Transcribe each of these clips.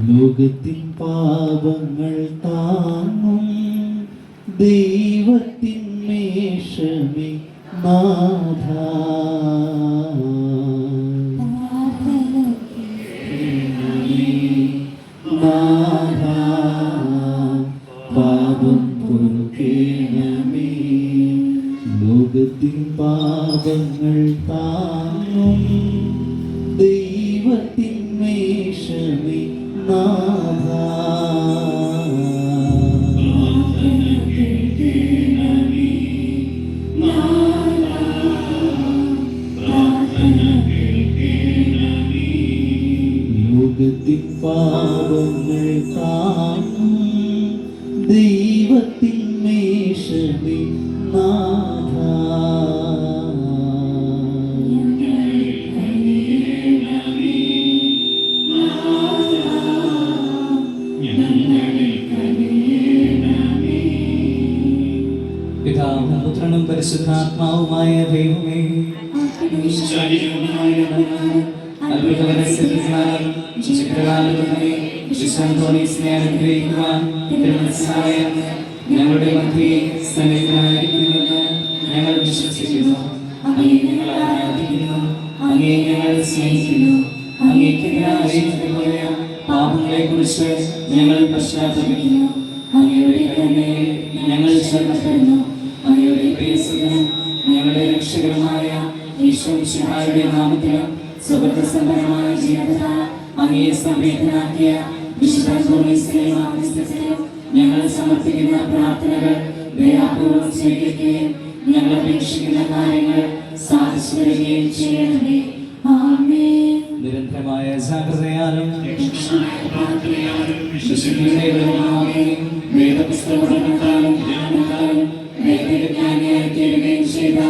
ലോകത്തിൻ പാപങ്ങൾ താങ്ങും ദൈവത്തിൻ മേഷമേ നാഥ. നാഥ. പാപം പൊറുക്കേണമേ. ലോകത്തിൻ പാപങ്ങൾ ഞങ്ങളുടെ മധ്യയെ സന്നിധിനായിരിക്കുമെന്ന് ഞങ്ങൾ വിശ്വസിക്കുന്നു. അങ്ങേ ഞങ്ങൾ ആരാധിക്കുന്നു. അങ്ങേ ഞങ്ങൾ സ്നേഹിക്കുന്നു. അങ്ങേക്കെതിരായ പാപങ്ങളെ കുറിച്ച് ഞങ്ങൾ പശ്ചാത്തപിക്കുന്നു. അങ്ങയുടെ കരുണയെ ഞങ്ങൾ ശരണപ്പെടുന്നു. അങ്ങയുടെ പ്രിയസുഖനും ഞങ്ങളുടെ രക്ഷകരമായ ഈശ്വരയുടെ നാമത്തിലും സുഹൃത്തസമ്പന്നമായ ജീവിതത്താൽ അങ്ങയെ സംവേദനാക്കിയ വിശുദ്ധ ഞങ്ങൾ സമർപ്പിക്കുന്ന പ്രാർത്ഥനകൾ ദയാപൂർവം സ്വീകരിക്കുകയും ഞങ്ങൾ അപേക്ഷിക്കുന്ന കാര്യങ്ങൾ സാധിച്ചു വരികയും ചെയ്യണമേ നിരന്തരമായ ജാഗ്രതയാലും വേദപുസ്തകത്താലും വേദവിജ്ഞാനിയായി തീരുകയും ചെയ്ത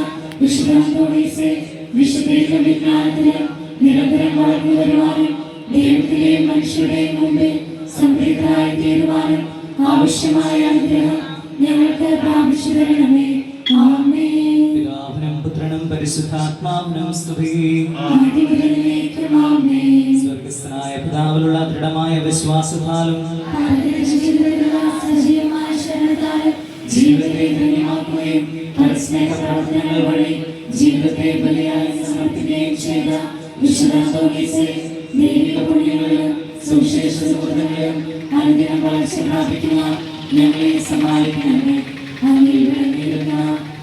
വിശുദ്ധാന്തോണീസെ വിശുദ്ധ വിജ്ഞാനത്തിലും നിരന്തരം വളർന്നു വരുവാനും ദൈവത്തിലെയും മനുഷ്യരുടെയും മുമ്പിൽ സംപ്രീതരായി തീരുവാനും ആവശ്യമായ അനുഗ്രഹം ഞങ്ങൾക്ക് പ്രാപിച്ചു തരണമേ. ആമേൻ. പിതാവിനും പുത്രനും പരിശുദ്ധാത്മാവിനും സ്തുതി. സ്വർഗസ്ഥനായ പിതാവിലുള്ള ദൃഢമായ വിശ്വാസത്താലും ജീവിതത്തെ ധന്യമാക്കുകയും പരസ്നേഹ പ്രവർത്തനങ്ങൾ വഴി ജീവിതത്തെ ബലിയായി സമർപ്പിക്കുകയും ചെയ്ത വിശുദ്ധാന്തോണീസെ ദൈവിക പുണ്യങ്ങളിലും സുവിശേഷ സുഹൃത്തുക്കളിലും അനുദിനം വളർച്ച പ്രാപിക്കുന്ന ഞങ്ങളെ സഹായിക്കണമേ നേരിടുന്ന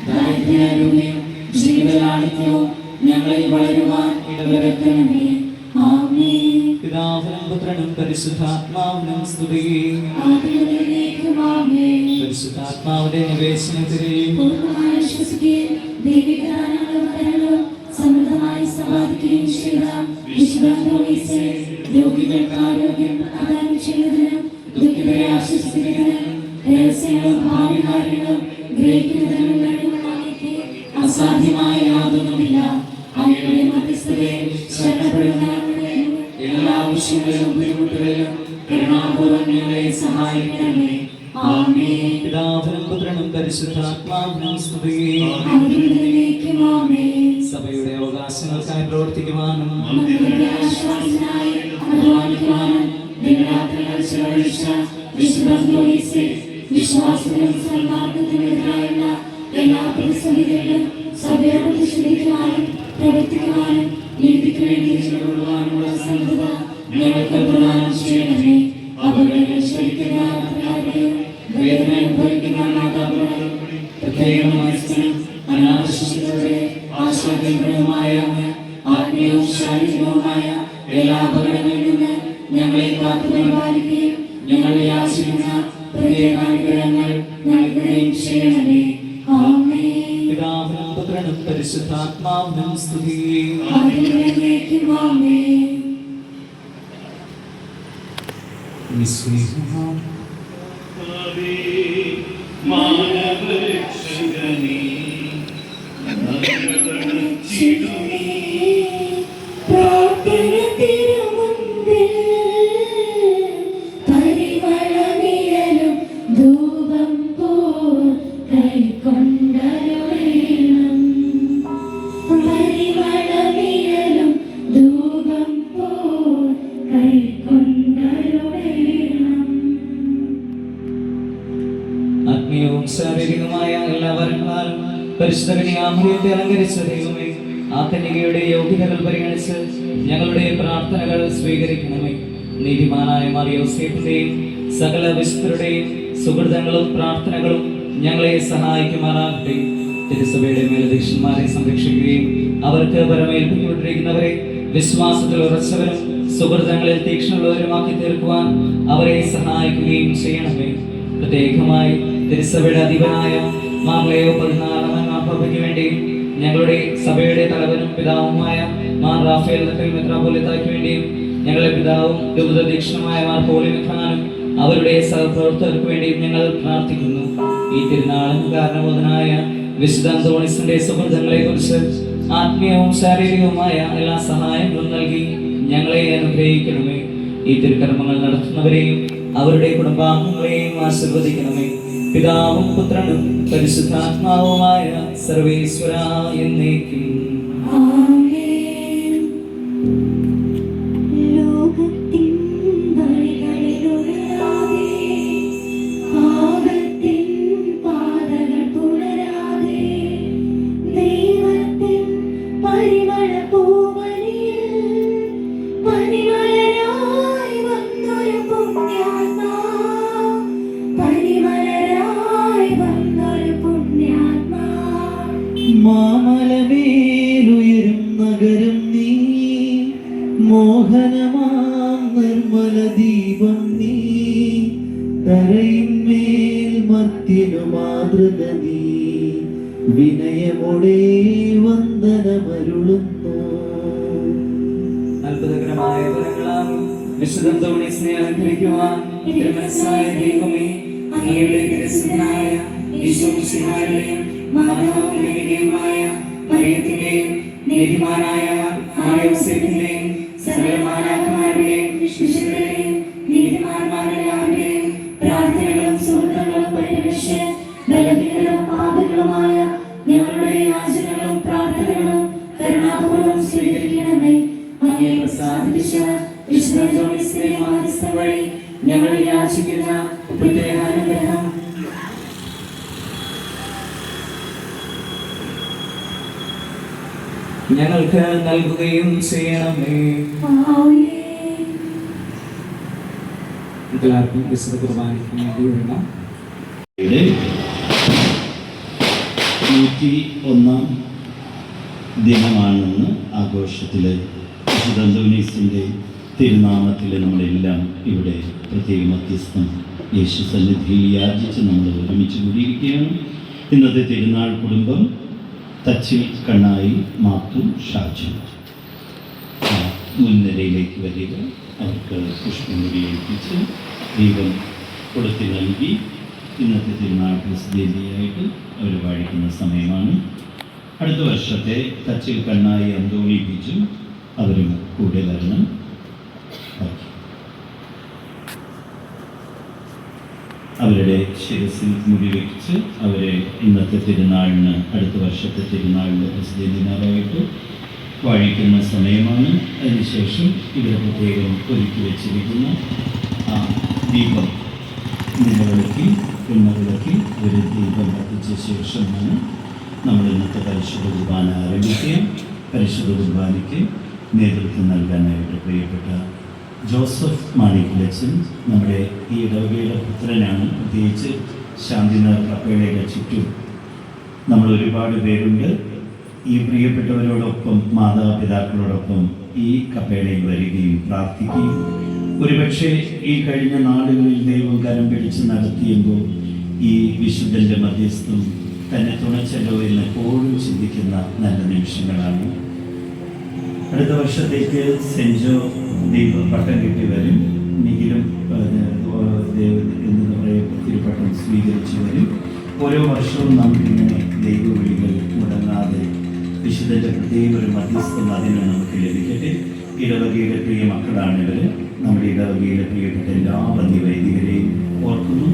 ദാരിദ്ര്യാരോഗ്യം ജീവിതലാളിത്യവും ഞങ്ങളിൽ വളരുവാൻ ഇടവരുത്തണമേ പിതാവിനും പുത്രനും പരിശുദ്ധാത്മാവിനും സ്തുതി. പരിശുദ്ധാത്മാവിന്റെ വരങ്ങളും സമൃദ്ധമായി സമ്പാദിക്കുകയും ചെയ്ത രോഗികൾക്ക് ആരോഗ്യം പ്രദാനം ചെയ്യുന്നതിനും ദുഃഖിതരെ ആശ്വസിപ്പിക്കുന്നതിനും രഹസ്യങ്ങളും ഭാവി കാര്യങ്ങളും ഗ്രഹിക്കുന്നതിനും കഴിവുള്ളവർക്ക് അസാധ്യമായ യാതൊന്നുമില്ല അങ്ങയുടെ മധ്യസ്ഥതയെ ശരണപ്പെടുന്ന എല്ലാ ആവശ്യങ്ങളിലും ബുദ്ധിമുട്ടുകളിലും കരുണാപൂർവം ഞങ്ങളെ സഹായിക്കണമേ. പുത്രനും പരിശുദ്ധാത്മാവിനും പ്രവർത്തിക്കുവാനും നീതിക്ക് വേണ്ടി ചെലവിടുവാനുള്ള സന്നദ്ധത ഞങ്ങൾക്ക് மாணவர் ഞങ്ങളുടെ പ്രാർത്ഥനകൾ സ്വീകരിക്കണമേ. നീതിമാനായ മറിയോസേഫിന്റെയും സകല വിശുദ്ധരുടെയും സുഹൃതങ്ങളും പ്രാർത്ഥനകളും ഞങ്ങളെ സഹായിക്കുമാറാകട്ടെ. തിരുസഭയുടെ മേലധ്യക്ഷന്മാരെ സംരക്ഷിക്കുകയും അവർക്ക് പരമേൽപ്പിക്കൊണ്ടിരിക്കുന്നവരെ വിശ്വാസത്തിൽ ഉറച്ചവരും സുഹൃതങ്ങളിൽ തീക്ഷ്ണമുള്ളവരുമാക്കി തീർക്കുവാൻ അവരെ സഹായിക്കുകയും ചെയ്യണമേ. പ്രത്യേകമായി തിരുസഭയുടെ അധിപനായ മാർലയോ പതിനാലാമൻ മാപ്പയ്ക്ക് വേണ്ടി ഞങ്ങളുടെ സഭയുടെ തലവനും പിതാവുമായ മാർ റാഫേൽ നക്കൽ മെത്രാപോലിത്തായ്ക്ക് വേണ്ടിയും ഞങ്ങളുടെ പിതാവും രൂപതീക്ഷണമായ മാർ പോളി മെത്രാനും അവരുടെ സഹപ്രവർത്തകർക്ക് വേണ്ടിയും ഞങ്ങൾ പ്രാർത്ഥിക്കുന്നു. ഈ തിരുനാളിന് കാരണബോധനായ വിശുദ്ധ അന്തോണിസിന്റെ സുഹൃത്തുക്കളെ കുറിച്ച് ആത്മീയവും ശാരീരികവുമായ എല്ലാ സഹായങ്ങളും നൽകി ഞങ്ങളെ അനുഗ്രഹിക്കണമേ. ഈ തിരുക്കർമ്മങ്ങൾ നടത്തുന്നവരെയും അവരുടെ കുടുംബാംഗങ്ങളെയും ആശീർവദിക്കണമേ. പിതാവും പുത്രനും പരിശുദ്ധാത്മാവുമായ സർവേശ്വര എന്നേക്കും. നീതിമാനായ ആയോസേഫിന്റെയും സകല നൽകുകയും ചെയ്യണമേ. എല്ലാവർക്കും വിശുദ്ധ കുർബാനയ്ക്ക് വേണ്ടി വരണം നൂറ്റി ഒന്നാം ദിനമാണെന്ന് ആഘോഷത്തിൽ വിശുദ്ധന്തോനീസിന്റെ തിരുനാമത്തിൽ നമ്മളെല്ലാം ഇവിടെ പ്രത്യേക മധ്യസ്ഥം യേശു സന്നിധിയിൽ യാചിച്ച് നമ്മൾ ഒരുമിച്ച് കൂടിയിരിക്കുകയാണ്. ഇന്നത്തെ തിരുനാൾ കുടുംബം തച്ചിൽ കണ്ണായി മാത്തു ഷാജു. മുൻനിരയിലേക്ക് വരിക. അവർക്ക് പുഷ്പമുടി ഏൽപ്പിച്ച് ദീപം കൊടുത്തി നൽകി. ഇന്നത്തെ തിരുനാൾ പ്രസിദ്ധിയായിട്ട് അവർ വാഴിക്കുന്ന സമയമാണ്. അടുത്ത വർഷത്തെ തച്ചിൽ കണ്ണായി അന്തോണി ബീച്ചും അവരും കൂടെ ശിരസിൽ മുടിവെച്ച് അവരെ ഇന്നത്തെ തിരുനാളിന് അടുത്ത വർഷത്തെ തിരുനാളിന്റെ പ്രസിദ്ധീനാളായിട്ട് വാഴിക്കുന്ന സമയമാണ്. അതിനുശേഷം ഇവിടെ പ്രത്യേകം ഒരുക്കി വെച്ചിരിക്കുന്ന ആ ദീപം നിലവിളക്കി പിന്നവിളക്കി ഒരു ദീപം കത്തിച്ച ശേഷമാണ് നമ്മൾ ഇന്നത്തെ പരിശുദ്ധ കുർബാന ആരംഭിക്കുക. പരിശുദ്ധ കുർബാനയ്ക്ക് നേതൃത്വം നൽകാനായിട്ട് പ്രിയപ്പെട്ട ജോസഫ് മാണിക്കുലച്ചൻ നമ്മുടെ ഈ ഇടവകയുടെ പുത്രനാണ്. പ്രത്യേകിച്ച് ശാന്തിനഗർ കപ്പയുടെ ചുറ്റും നമ്മൾ ഒരുപാട് പേരുണ്ട്. ഈ പ്രിയപ്പെട്ടവരോടൊപ്പം മാതാപിതാക്കളോടൊപ്പം ഈ കപ്പേടയിൽ വരികയും പ്രാർത്ഥിക്കുകയും ഒരുപക്ഷെ ഈ കഴിഞ്ഞ നാളുകളിൽ ദൈവം കരം പിടിച്ച് നടത്തിയുമ്പോൾ ഈ വിശുദ്ധന്റെ മധ്യസ്ഥം തന്നെ തുണച്ചല്ലോ എന്ന് എപ്പോഴും ചിന്തിക്കുന്ന നല്ല നിമിഷങ്ങളാണ്. അടുത്ത വർഷത്തേക്ക് സെന്റ് ജോ ദീപ് പട്ടം കിട്ടി വരും. നിഖിലും എന്ന് പറയുന്ന തിരുപ്പട്ടം സ്വീകരിച്ചു വരും. ഓരോ വർഷവും നമുക്കിങ്ങനെ ദൈവവിളികൾ മുടങ്ങാതെ വിശുദ്ധന്റെ പ്രത്യേക ഒരു മധ്യസ്ഥം അതിന് നമുക്ക് ലഭിക്കട്ടെ. ഇടവകയുടെ പ്രിയ മക്കളാണ് ഇവർ നമ്മുടെ ഇടവകയിലെ പ്രിയപ്പെട്ട എല്ലാ വന്യവൈദികരെയും ഓർക്കുന്നു.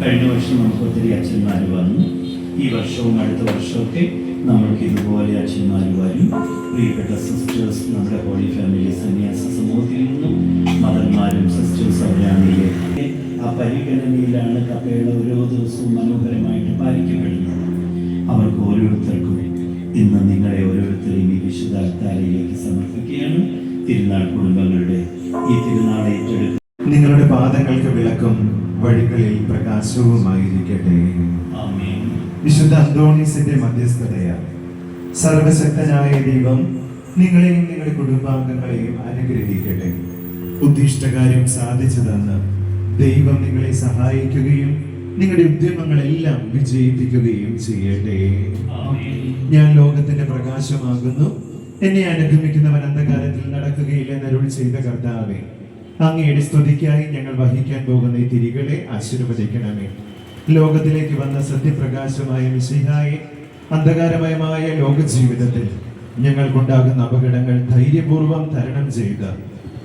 കഴിഞ്ഞ വർഷം നമുക്ക് ഒത്തിരി അച്ഛന്മാർ വന്നു. ഈ വർഷവും അടുത്ത വർഷമൊക്കെ നമ്മൾക്ക് ഇതുപോലെ അച്ഛന്മാർ വരും. പ്രിയപ്പെട്ട സിസ്റ്റേഴ്സ് നമ്മുടെ ഹോളി ഫാമിലി സന്യാസ സമൂഹത്തിൽ നിന്നും മദർമാരും സിസ്റ്റേഴ്സ് അവരാണെങ്കിൽ ആ പരിഗണനയിലാണ് കപ്പയുടെ ഓരോ ദിവസവും മനോഹരമായിട്ട് പാലിക്കപ്പെടുന്നത്. അവർക്ക് ഓരോരുത്തർക്കും ഇന്ന് നിങ്ങളെ ഓരോരുത്തരെയും ഈ വിശുദ്ധ അൽത്താരയിലേക്ക് സമർപ്പിക്കുകയാണ്. തിരുനാൾ കുടുംബങ്ങളുടെ ഈ തിരുനാൾ ഏറ്റെടുത്ത് നിങ്ങളുടെ പാദങ്ങൾക്ക് വിളക്കും വഴികളിൽ പ്രകാശവുമായിരിക്കട്ടെ. ആമേൻ. വിശുദ്ധ അന്തോണീസിന്റെ മധ്യസ്ഥതയാണ് സർവശക്തനായ ദൈവം നിങ്ങളെയും നിങ്ങളുടെ കുടുംബാംഗങ്ങളെയും അനുഗ്രഹിക്കട്ടെ. ഉദ്ദിഷ്ടകാര്യം സാധിച്ചു തന്ന് ദൈവം നിങ്ങളെ സഹായിക്കുകയും നിങ്ങളുടെ ഉദ്യമങ്ങളെല്ലാം വിജയിപ്പിക്കുകയും ചെയ്യട്ടെ. ഞാൻ ലോകത്തിന്റെ പ്രകാശമാകുന്നു. എന്നെ അനുഗമിക്കുന്നവൻ അന്ധകാരത്തിൽ നടക്കുകയില്ല എന്നരുൾ ചെയ്ത കർത്താവെ അങ്ങയുടെ സ്തുതിക്കായി ഞങ്ങൾ വഹിക്കാൻ പോകുന്ന ഈ തിരികളെ ആശീർവദിക്കണമേ. ലോകത്തിലേക്ക് വന്ന സത്യപ്രകാശമായ മിശിഹായി അന്ധകാരമയമായ ലോക ജീവിതത്തിൽ ഞങ്ങൾക്കുണ്ടാകുന്ന അപകടങ്ങൾ ധൈര്യപൂർവം തരണം ചെയ്ത്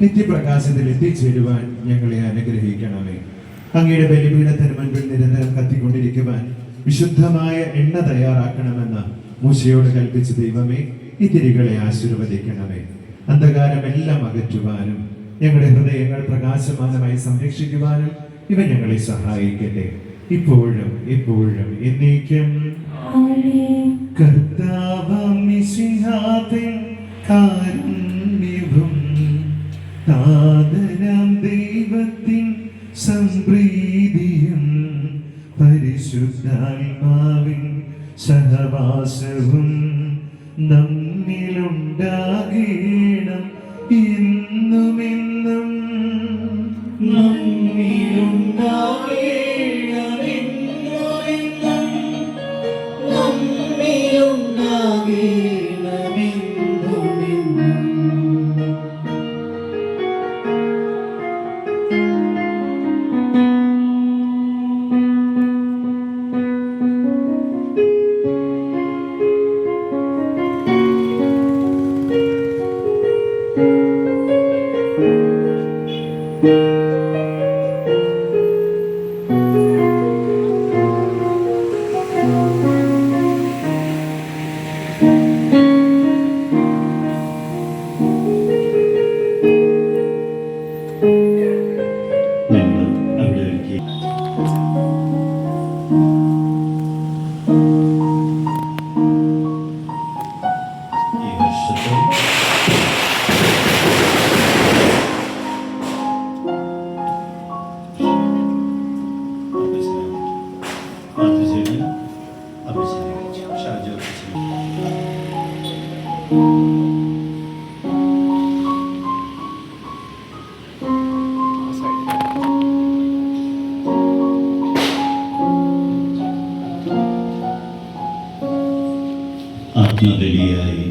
നിത്യപ്രകാശത്തിൽ എത്തിച്ചേരുവാൻ ഞങ്ങളെ അനുഗ്രഹിക്കണമേ. അങ്ങയുടെ ബലിപീഠത്തിന് മുൻപിൽ നിരന്തരം കത്തിക്കൊണ്ടിരിക്കുവാൻ വിശുദ്ധമായ എണ്ണ തയ്യാറാക്കണമെന്ന് മൂശയോട് കൽപ്പിച്ച ദൈവമേ ഈ തിരികളെ ആശീർവദിക്കണമേ. അന്ധകാരമെല്ലാം അകറ്റുവാനും ഞങ്ങളുടെ ഹൃദയങ്ങൾ പ്രകാശമാനമായി സംരക്ഷിക്കുവാനും ഇവ ഞങ്ങളെ സഹായിക്കട്ടെ. ഇപ്പോഴും ഇപ്പോഴും എന്നേക്കും. കർത്താവിഹാതിൽ കാരുണ്യവും താതരം ദൈവത്തിൻ സംപ്രീതിയും. പരിശുദ്ധാത്മാവിൻ സഹവാസവും നമ്മിലുണ്ടാകേണം ആത്മബലിയായി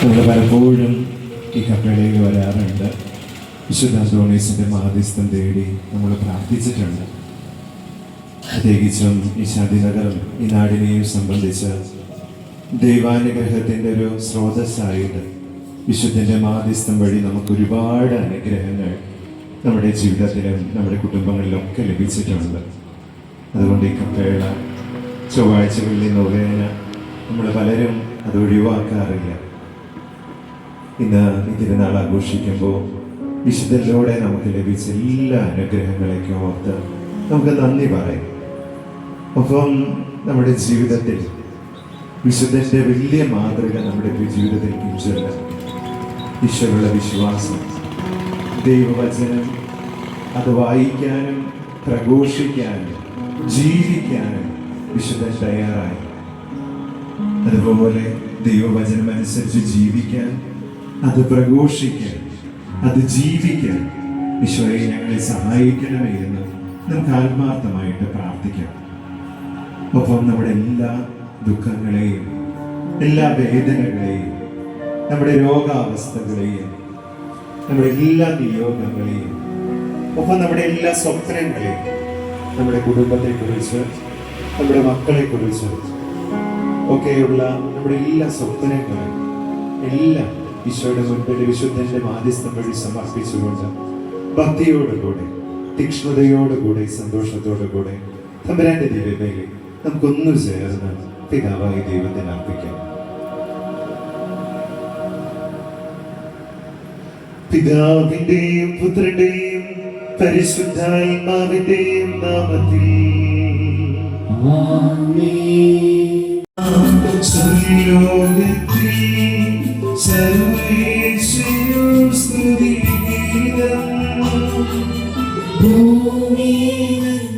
നമ്മൾ പലപ്പോഴും ഈ കപ്പലയിൽ വരാറുണ്ട്. വിശുദ്ധ അന്തോണീസിന്റെ മാധ്യസ്ഥം തേടി നമ്മൾ പ്രാർത്ഥിച്ചിട്ടുണ്ട്. പ്രത്യേകിച്ചും ഈ ശാന്തിനഗരം ഈ നാടിനെയും സംബന്ധിച്ച് ദൈവാനുഗ്രഹത്തിന്റെ ഒരു സ്രോതസ്സായിട്ട് വിശുദ്ധന്റെ മാധ്യസ്ഥം വഴി നമുക്ക് ഒരുപാട് അനുഗ്രഹങ്ങൾ നമ്മുടെ ജീവിതത്തിലും നമ്മുടെ കുടുംബങ്ങളിലൊക്കെ ലഭിച്ചിട്ടുണ്ട്. അതുകൊണ്ട് ഈ കപ്പേള ചൊവ്വാഴ്ചകളിൽ നൊവേന നമ്മൾ പലരും അത് ഒഴിവാക്കാറില്ല. ഇന്ന് തിരുനാൾ ആഘോഷിക്കുമ്പോൾ വിശുദ്ധരിലൂടെ നമുക്ക് ലഭിച്ച എല്ലാ അനുഗ്രഹങ്ങളേക്കും ഓർത്ത് നമുക്ക് നന്ദി പറയാം. ഒപ്പം നമ്മുടെ ജീവിതത്തിൽ വിശുദ്ധന്റെ വലിയ മാതൃക നമ്മുടെ ജീവിതത്തിൽ പിൻചൊല്ലാം ഈശ്വരുള്ള വിശ്വാസം ദൈവവചനം അത് വായിക്കാനും പ്രഘോഷിക്കാനും ജീവിക്കാനും വിശുദ്ധൻ തയ്യാറായി. അതുപോലെ ദൈവവചനം അനുസരിച്ച് ജീവിക്കാൻ അത് പ്രഘോഷിക്കാൻ അത് ജീവിക്കാൻ ഈശോയെ ഞങ്ങളെ സഹായിക്കണമേ എന്ന് നമുക്ക് ആത്മാർത്ഥമായിട്ട് പ്രാർത്ഥിക്കാം. ഒപ്പം നമ്മുടെ എല്ലാ ദുഃഖങ്ങളെയും എല്ലാ വേദനകളെയും നമ്മുടെ രോഗാവസ്ഥകളെയും നമ്മുടെ എല്ലാ നിയോഗങ്ങളെയും ഒപ്പം നമ്മുടെ എല്ലാ സ്വപ്നങ്ങളെയും നമ്മുടെ കുടുംബത്തെക്കുറിച്ച് നമ്മുടെ മക്കളെക്കുറിച്ച് ഒക്കെയുള്ള നമ്മുടെ എല്ലാ സ്വപ്നങ്ങളും എല്ലാം ഈശോയുടെ മുൻപിൽ വിശുദ്ധന്റെ മാധ്യസ്ഥം വഴി സമർപ്പിച്ചുകൊണ്ട് ഭക്തിയോടുകൂടെ തീക്ഷ്ണതയോടുകൂടെ സന്തോഷത്തോടുകൂടെ തമ്പരാന്റെ ദിവ്യമേലെ നമുക്കൊന്നു ചേർന്ന് പിതാവായി ദൈവത്തിന് അർപ്പിക്കാം. പിതാവിന്റെയും പുത്രന്റെയും പരിശുദ്ധാത്മാവിന്റെയും നാമത്തിൽ. സ്വർഗലോകത്തിൽ സർവേശ്വരോ സ്തുതിഗീതം മനുഷ്യൻ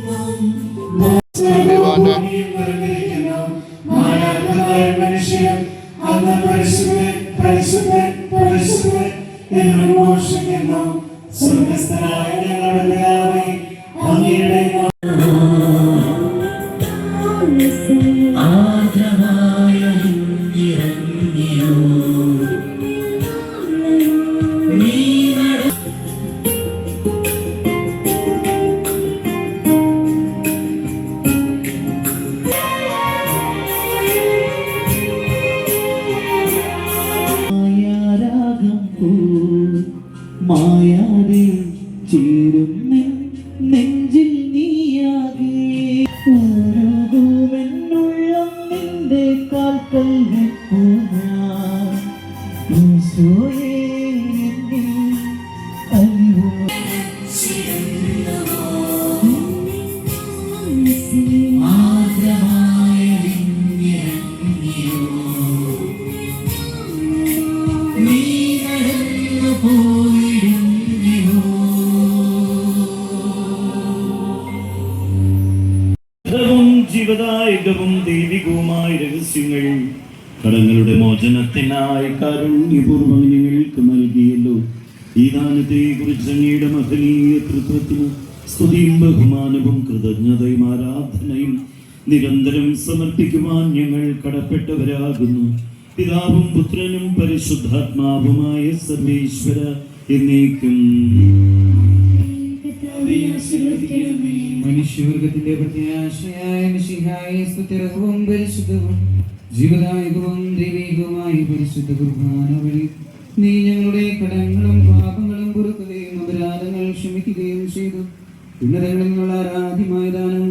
നിരന്തരം സമർപ്പിക്കുവാൻ ഞങ്ങൾ കടപ്പെട്ടവരാകുന്നു. പിതാവും പുത്രനും പരിശുദ്ധാത്മാവുമായ സർവേശ്വര എന്നേക്കും. മനുഷ്യവർഗത്തിന്റെ പ്രത്യാശയായ മിശിഹായ സ്തുത്യർഹവും പരിശുദ്ധവും ജീവദായകവും ദൈവികവുമായ പരിശുദ്ധ കുർബാന വഴി നീ ഞങ്ങളുടെ കടങ്ങളും പാപങ്ങളും കുറുക്കുകയും അപരാധങ്ങൾ ക്ഷമിക്കുകയും ചെയ്തു. ഉന്നതങ്ങളിൽ നിന്നുള്ള ആരാധ്യമായ ദാനം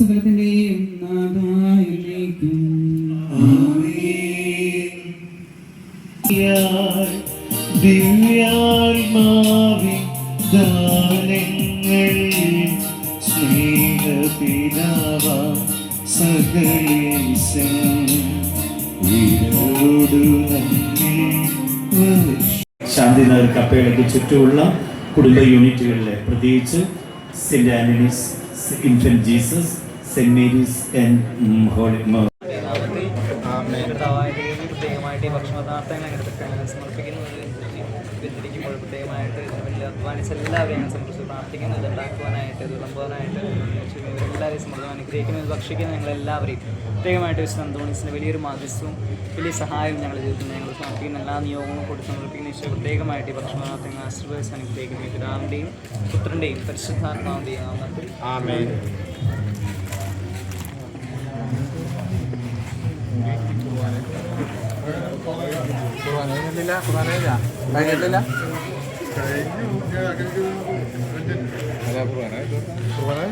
സകലത്തിന്റെയും ദാനങ്ങൾ സ്നേഹപിതാവ സകലേശം വർഷ ശാന്തിനഗർ കപ്പേളയ്ക്ക് ചുറ്റുമുള്ള കുടുംബ യൂണിറ്റുകളിലെ പ്രത്യേകിച്ച് Saint Antony's Infant Jesus Saint Mary's and Holy പ്രത്യേകമായിട്ട് ഈ ഭക്ഷണപദാർത്ഥങ്ങൾ അങ്ങനെ സമർപ്പിക്കുന്നത് വ്യതിരിക്കുമ്പോൾ പ്രത്യേകമായിട്ട് ഇതിന് വലിയ അധ്വാനിച്ച എല്ലാവരെയും ഞാൻ സമർപ്പിച്ച് പ്രാർത്ഥിക്കുന്നത് ഉണ്ടാക്കുവാനായിട്ട് ഇത് വിളമ്പുവാനായിട്ട് ഇവരെല്ലാവരെയും സമൃദ്ധം അനുഗ്രഹിക്കുന്നത് ഭക്ഷിക്കുന്ന ഞങ്ങൾ എല്ലാവരെയും പ്രത്യേകമായിട്ട് വിശുദ്ധ അന്തോണീസിന്റെ വലിയൊരു മാധ്യസ്ഥവും വലിയ സഹായവും ഞങ്ങളുടെ ജീവിതത്തിൽ ഞങ്ങൾ സമർപ്പിക്കുന്ന. എല്ലാ നിയോഗങ്ങളും കൂടി സമർപ്പിക്കുന്ന. ഈശോ പ്രത്യേകമായിട്ട് ഈ ഭക്ഷണപദാർത്ഥങ്ങൾ ആശീർവദിച്ച് അനുഗ്രഹിക്കുന്ന. ഈ പിതാവിന്റെയും പുത്രന്റെയും പരിശുദ്ധാത്മാവിന്റെയും നാമത്തിൽ കുർബാനയില്ല കുർബാനയില്ല കഴിഞ്ഞിട്ടില്ല കുർബാന